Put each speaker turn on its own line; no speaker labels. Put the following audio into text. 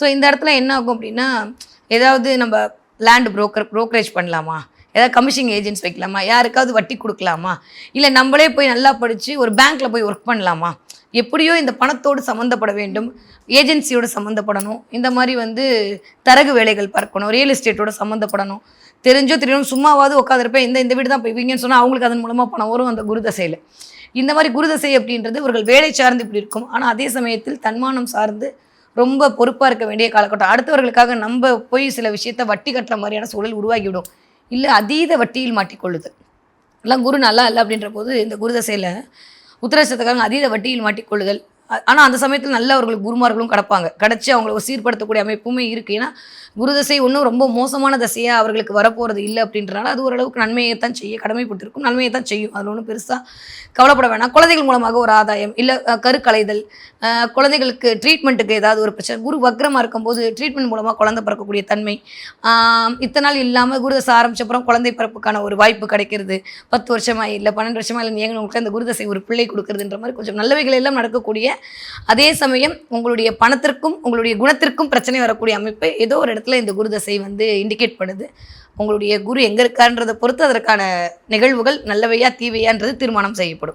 So இந்த இடத்துல என்ன ஆகும் அப்படின்னா ஏதாவது நம்ம லேண்ட் புரோக்கர் ப்ரோக்கரேஜ் பண்ணலாமா? ஏதாவது கமிஷன் ஏஜென்ட்ஸ் வைக்கலாமா? யாருக்காவது வட்டி கொடுக்கலாமா? இல்லை நம்மளே போய் நல்லா படித்து ஒரு பேங்க்கில் போய் ஒர்க் பண்ணலாமா? எப்படியோ இந்த பணத்தோடு சம்மந்தப்பட வேண்டும் ஏஜென்சியோடு சம்மந்தப்படணும் இந்த மாதிரி வந்து தரகு வேலைகள் பார்க்கணும் ரியல் எஸ்டேட்டோட சம்மந்தப்படணும் தெரிஞ்சோ தெரியணும் சும்மாவாவது உட்காந்துருப்பேன் இந்த இந்த வீடு தான் போய்வீங்கன்னு சொன்னால் அவங்களுக்கு அதன் மூலமாக பணம் வரும் அந்த குருதசையில். இந்த மாதிரி குருதசை அப்படின்றது இவர்கள் வேலை சார்ந்து இப்படி இருக்கும். ஆனால் அதே சமயத்தில் தன்மானம் சார்ந்து ரொம்ப பொறுப்பாக இருக்க வேண்டிய காலகட்டம். அடுத்தவர்களுக்காக நம்ம போய் சில விஷயத்த வட்டி கட்டுற மாதிரியான சூழல் உருவாகிவிடும். இல்லை அதீத வட்டியில் மாட்டிக்கொள்ளுது. எல்லாம் குரு நல்லா இல்லை அப்படின்ற போது இந்த குருதசையில் உத்தரசத்துக்காக அதீத வட்டியில் மாட்டிக்கொள்ளுதல் ஆனால் அந்த சமயத்தில் நல்ல அவர்களுக்கு குருமார்களும் கிடப்பாங்க. கிடச்சி அவங்களை சீர்படுத்தக்கூடிய அமைப்புமே இருக்குது ஏன்னா குரு தசை ஒன்றும் ரொம்ப மோசமான தசையாக அவர்களுக்கு வரப்போகிறது இல்லை அப்படின்றனால அது ஓரளவுக்கு நன்மையை தான் செய்ய கடமைப்பட்டிருக்கும். நன்மையை தான் செய்யும். அதில் ஒன்றும் பெருசாக கவலைப்பட வேணாம். குழந்தைகள் மூலமாக ஒரு ஆதாயம். இல்லை கருக்கலைதல். குழந்தைகளுக்கு ட்ரீட்மெண்ட்டுக்கு ஏதாவது ஒரு பிரச்சனை. குரு வக்ரமாக இருக்கும்போது ட்ரீட்மெண்ட் மூலமாக குழந்தை பிறக்கக்கூடிய தன்மை. இத்தனை நாள் இல்லாமல் குருதசை ஆரம்பிச்சப்புறம் அப்புறம் குழந்தை பிறப்புக்கான ஒரு வாய்ப்பு கிடைக்கிறது. பத்து வருஷமாக இல்லை பன்னெண்டு வருஷமாக இல்லை எங்களுக்கு அந்த குருதசை ஒரு பிள்ளை கொடுக்குறதுன்ற மாதிரி கொஞ்சம் நல்லவைகள் எல்லாம் நடக்கக்கூடிய அதே சமயம் உங்களுடைய பணத்திற்கும் உங்களுடைய குணத்திற்கும் பிரச்சனை வரக்கூடிய அமைப்பு ஏதோ ஒரு இடத்துல இந்த குருதசை வந்து இண்டிகேட் பண்ணுது. உங்களுடைய குரு எங்கே இருக்கான்றதை பொறுத்து அதற்கான நிகழ்வுகள் நல்லவையா தீவையான்றது தீர்மானம் செய்யப்படும்.